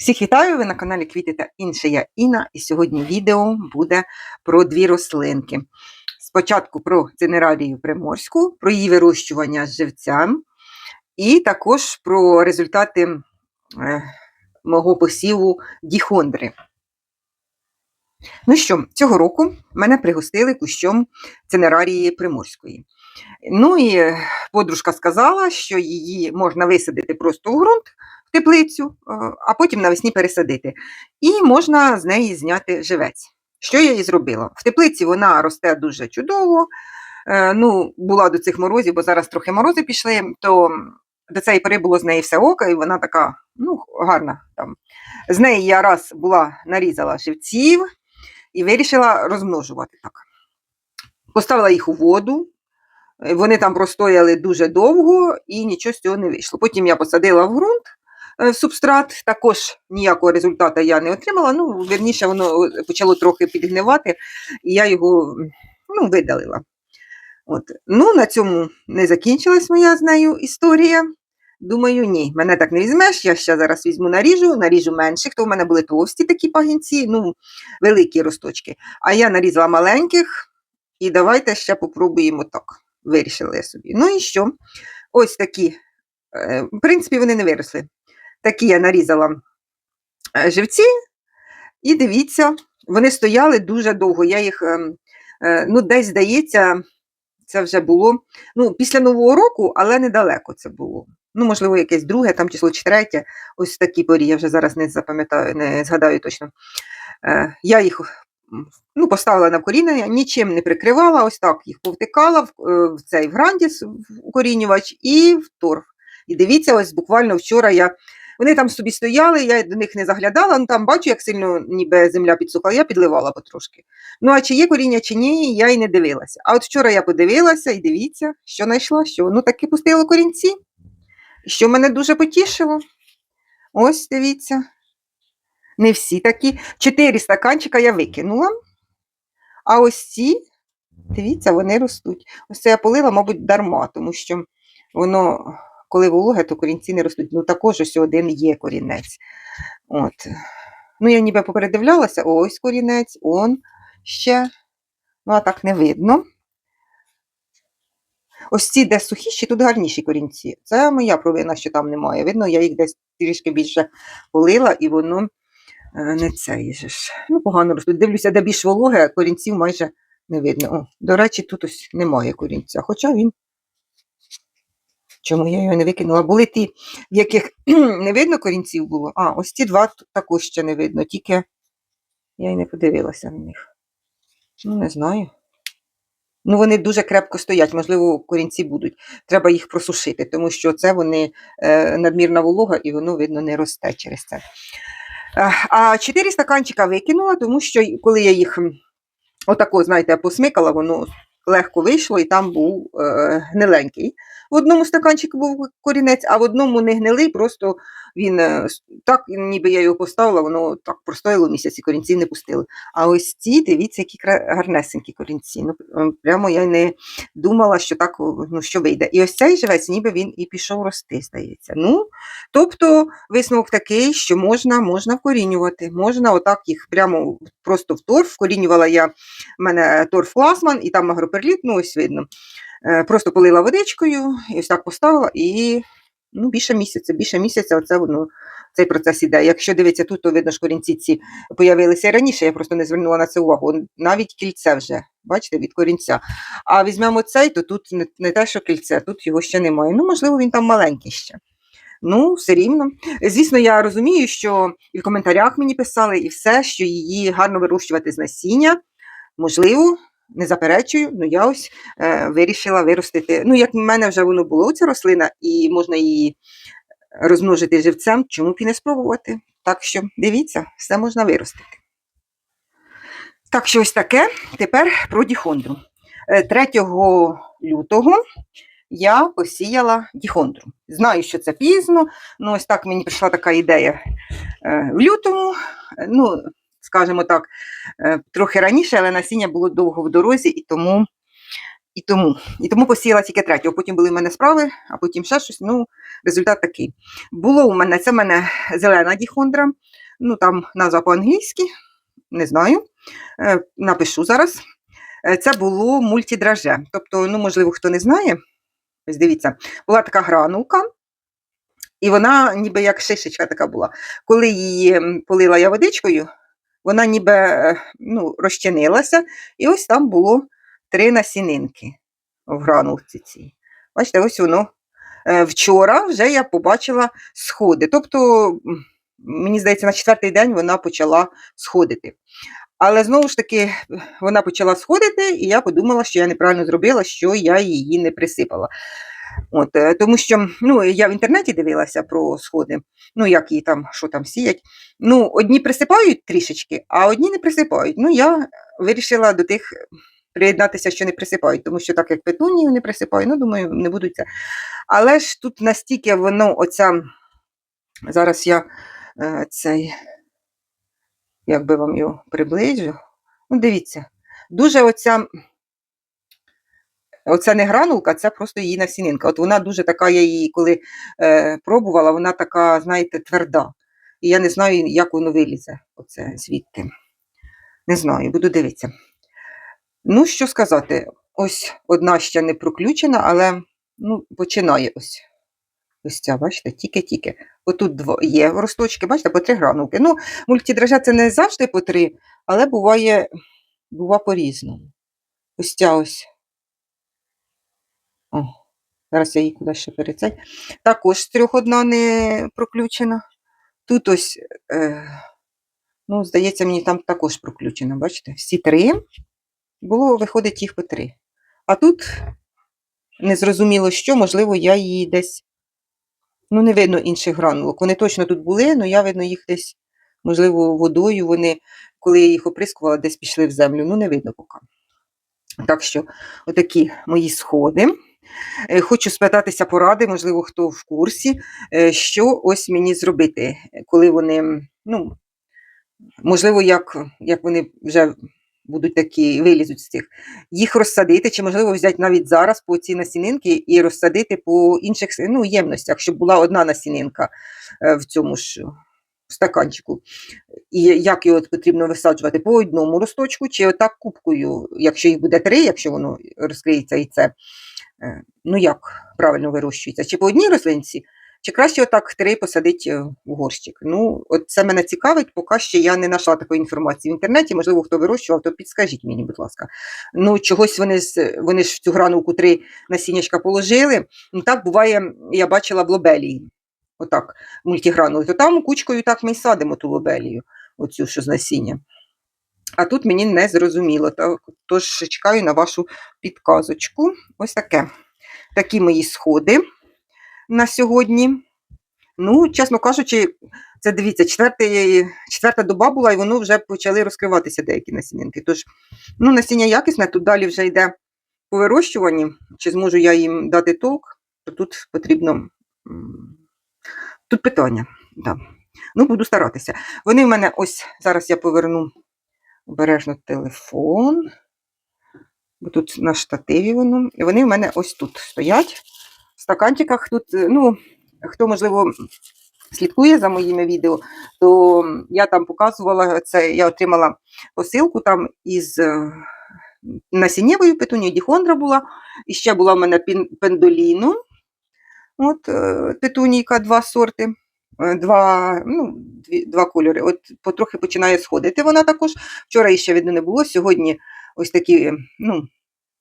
Всіх вітаю! Ви на каналі Квіти та інше. Я Інна, і сьогодні відео буде про дві рослинки. Спочатку про цинералію приморську, про її вирощування з живцям, і також про результати е, мого посіву діхондри. Ну що, цього року мене пригостили кущом цинерарії приморської. Ну і е, подружка сказала, що її можна висадити просто у ґрунт теплицю, е, а потім навесні пересадити. І можна з неї зняти живець. Що я і зробила? В теплиці вона росте дуже чудово. Е, Ну, була до цих морозів, бо зараз трохи морози пішли, то до цієї пори було з неї все око, і вона така ну, гарна. Там. З неї я раз була нарізала живців і вирішила розмножувати так. Поставила їх у воду, вони там простояли дуже довго і нічого з цього не вийшло. Потім я посадила в ґрунт субстрат, також ніякого результату я не отримала. Ну, верніше, воно е, почало трохи підгнивати, і я його ну, видалила. От. Ну, на цьому не закінчилась моя з нею історія. Думаю, ні, мене так не візьмеш. Я ще зараз візьму наріжу, наріжу менших, то в мене були товсті такі пагінці, ну, великі росточки. А я нарізала маленьких, і давайте ще попробуємо так. Вирішила я собі. Ну і що? Ось такі, е, в принципі, вони не виросли. Такі я нарізала е, живці, і дивіться, вони стояли дуже довго. Я їх, ем, е, ну, десь здається, це вже було ну, після Нового року, але недалеко це було. Ну, можливо, якесь друге, там число чи третє, ось такі порі, я вже зараз не запам'ятаю, не згадаю точно. Е, Я їх ну, поставила на коріння, нічим не прикривала, ось так їх повтикала в, в цей в грандіс, в укорінювач і в торф. І дивіться, ось буквально вчора я. Вони там собі стояли, я до них не заглядала, ну там бачу, як сильно ніби земля підсухла, я підливала потрошки. Ну, а чи є коріння, чи ні, я й не дивилася. А от вчора я подивилася і дивіться, що знайшла, що воно таки пустило корінці, що мене дуже потішило. Ось дивіться. Не всі такі. Чотири стаканчика я викинула. А ось ці, дивіться, вони ростуть. Ось це я полила, мабуть, дарма, тому що воно, коли вологе, то корінці не ростуть. Ну, також ось один є корінець. От. Ну, я ніби попередивлялася, ось корінець, он ще. Ну, а так не видно. Ось ці, де сухіші, тут гарніші корінці. Це моя провина, що там немає. Видно, я їх десь трішки більше полила, і воно е, не же ж. Ну, погано ростуть. Дивлюся, де більш вологе, корінців майже не видно. О, до речі, тут ось немає корінця. Хоча він. Чому я його не викинула? Були ті, в яких не видно корінців було. А, ось ці два також ще не видно, тільки я й не подивилася на них. Ну, не знаю. Ну, вони дуже крепко стоять, можливо, корінці будуть. Треба їх просушити, тому що це вони е, надмірна волога і воно, видно, не росте через це. Е, А чотири стаканчика викинула, тому що коли я їх отако, знаєте, посмикала, воно легко вийшло, і там був е, гниленький. В одному стаканчику був корінець, а в одному не гнилий, просто він е, так, ніби я його поставила, воно так простояло місяць і корінців не пустили. А ось ці, дивіться, які гарнесенькі корінці. Ну, прямо я не думала, що так ну, що вийде. І ось цей живець, ніби він і пішов рости, здається. Ну, тобто висновок такий, що можна, можна вкорінювати. Можна отак їх прямо просто в торф. Вкорінювала я в мене торф Ласман, і там агроперліт, ну ось видно. Е, Просто полила водичкою, і ось так поставила, і ну, більше місяця, більше місяця оце воно, цей процес іде. Якщо дивитися тут, то видно, що корінці ці появилися раніше, я просто не звернула на це увагу. Навіть кільце вже, бачите, від корінця. А візьмемо цей, то тут не, не те, що кільце, тут його ще немає. Ну, можливо, він там маленький ще. Ну, все рівно. Звісно, я розумію, що і в коментарях мені писали, і все, що її гарно вирощувати з насіння. Можливо, не заперечую, ну я ось е, вирішила виростити. Ну, як в мене вже воно було, ця рослина, і можна її розмножити живцем, чому б і не спробувати. Так що дивіться, все можна виростити. Так що ось таке. Тепер про діхондру. Е, 3 лютого я посіяла діхондру. Знаю, що це пізно, ну ось так мені прийшла така ідея е, в лютому. Е, Ну, скажімо так, е, трохи раніше, але насіння було довго в дорозі, і тому І тому, і тому посіяла тільки третього. Потім були в мене справи, а потім ще щось. Ну, результат такий. Було у мене, це в мене зелена діхондра, ну там назва по-англійськи, не знаю. Е, напишу зараз. Е, Це було мультідраже. Тобто, ну, можливо, хто не знає, ось дивіться, була така гранулка, і вона ніби як шишечка така була. Коли її полила я водичкою, вона ніби е, ну, розчинилася, і ось там було три насінинки в гранулці цій. Бачите, ось воно. Е, Вчора вже я побачила сходи. Тобто, мені здається, на четвертий день вона почала сходити. Але знову ж таки, вона почала сходити, і я подумала, що я неправильно зробила, що я її не присипала. От, е, тому що ну, я в інтернеті дивилася про сходи, ну як її там, що там сіять. Ну, одні присипають трішечки, а одні не присипають. Ну, я вирішила до тих приєднатися, що не присипають, тому що так як петунію не присипаю, ну, думаю, не будуть це. Але ж тут настільки воно, оця, зараз я е, цей, як би вам його приближу. Ну, дивіться, дуже оця, оця не гранулка, це просто її насінинка. От вона дуже така, я її коли е, пробувала, вона така, знаєте, тверда. І я не знаю, як воно вилізе, оце звідти. Не знаю, буду дивитися. Ну, що сказати, ось одна ще не проключена, але ну, починає ось. Ось ця, бачите, тільки-тільки. Отут дво, є росточки, бачите, по три гранулки. Ну, мультидрожжя це не завжди по три, але буває, бува по-різному. Ось ця ось. О, зараз я її куди ще перецей. Також трьох одна не проключена. Тут ось, е, ну, здається, мені там також проключена, бачите? Всі три. Було, виходить, їх по три. А тут незрозуміло що, можливо, я її десь. Ну, не видно інших гранулок. Вони точно тут були, але я видно їх десь, можливо, водою. Вони, коли я їх оприскувала, десь пішли в землю. Ну, не видно поки. Так що, отакі мої сходи. Е, Хочу спитатися поради, можливо, хто в курсі, е, що ось мені зробити, коли вони, ну, можливо, як, як вони вже будуть такі, вилізуть з цих, їх розсадити, чи, можливо, взяти навіть зараз по ці насінинки і розсадити по інших ну, ємностях, щоб була одна насінинка е, в цьому ж стаканчику. І як його потрібно висаджувати по одному росточку, чи отак кубкою, якщо їх буде три, якщо воно розкриється і це. Е, Ну, як правильно вирощується? Чи по одній рослинці, чи краще отак три посадити е, в горщик? Ну, от це мене цікавить, поки ще я не знайшла такої інформації в інтернеті. Можливо, хто вирощував, то підскажіть мені, будь ласка. Ну, чогось вони вони ж в цю гранулку три насіннячка положили. Ну, так буває, я бачила в лобелії. Отак, мультигранули. То там кучкою так ми й садимо ту лобелію, оцю що з насіння. А тут мені не зрозуміло. Тож чекаю на вашу підказочку. Ось таке. Такі мої сходи на сьогодні. Ну, чесно кажучи, це дивіться, четвертий, четверта доба була, і воно вже почали розкриватися деякі насінинки. Тож, ну, насіння якісне, тут далі вже йде по вирощуванні. Чи зможу я їм дати толк, то тут потрібно. Тут питання. Да. Ну, буду старатися. Вони в мене ось зараз я поверну обережно телефон, бо тут на штативі воно. І вони в мене ось тут стоять. В стаканчиках тут, е, ну, хто, можливо, слідкує за моїми відео, то я там показувала це, я отримала посилку там із е, насіннєвою петунією, діхондра була, і ще була в мене пендоліно. От е, петунійка, два сорти, два, ну, дві, два кольори. От потрохи починає сходити вона також. Вчора ще видно не було, сьогодні ось такі, ну,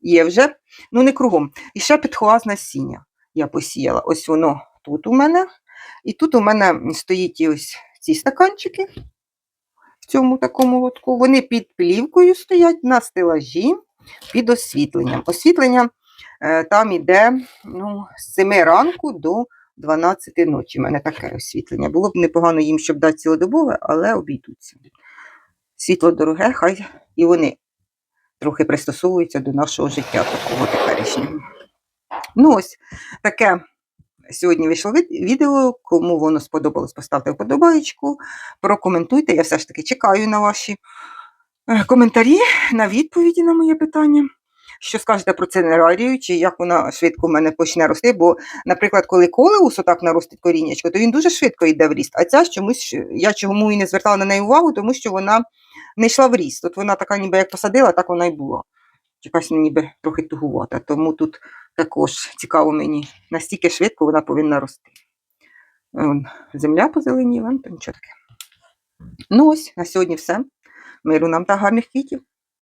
є вже, ну не кругом. І ще підхоаз насіння я посіяла. Ось воно тут у мене. І тут у мене стоїть ось ці стаканчики в цьому такому лотку. Вони під плівкою стоять на стелажі під освітленням. Освітлення е, там іде ну, з 7 ранку до 12 ночі. У мене таке освітлення. Було б непогано їм, щоб дати цілодобове, але обійдуться. Світло дороге, хай і вони трохи пристосовуються до нашого життя такого теперішнього. Ну ось таке сьогодні вийшло відео. Кому воно сподобалось, поставте вподобаєчку, прокоментуйте. Я все ж таки чекаю на ваші е, коментарі, на відповіді на моє питання. Що скажете про цинерарію, чи як вона швидко в мене почне рости. Бо, наприклад, коли колеус отак наростить коріннячко, то він дуже швидко йде в ріст. А ця чомусь, я чому і не звертала на неї увагу, тому що вона не йшла в ріст. От вона така ніби як посадила, так вона й була. Якась ніби трохи тугувата. Тому тут також цікаво мені, настільки швидко вона повинна рости. Земля позеленіла, то нічого таке. Ну ось, на сьогодні все. Миру нам та гарних квітів.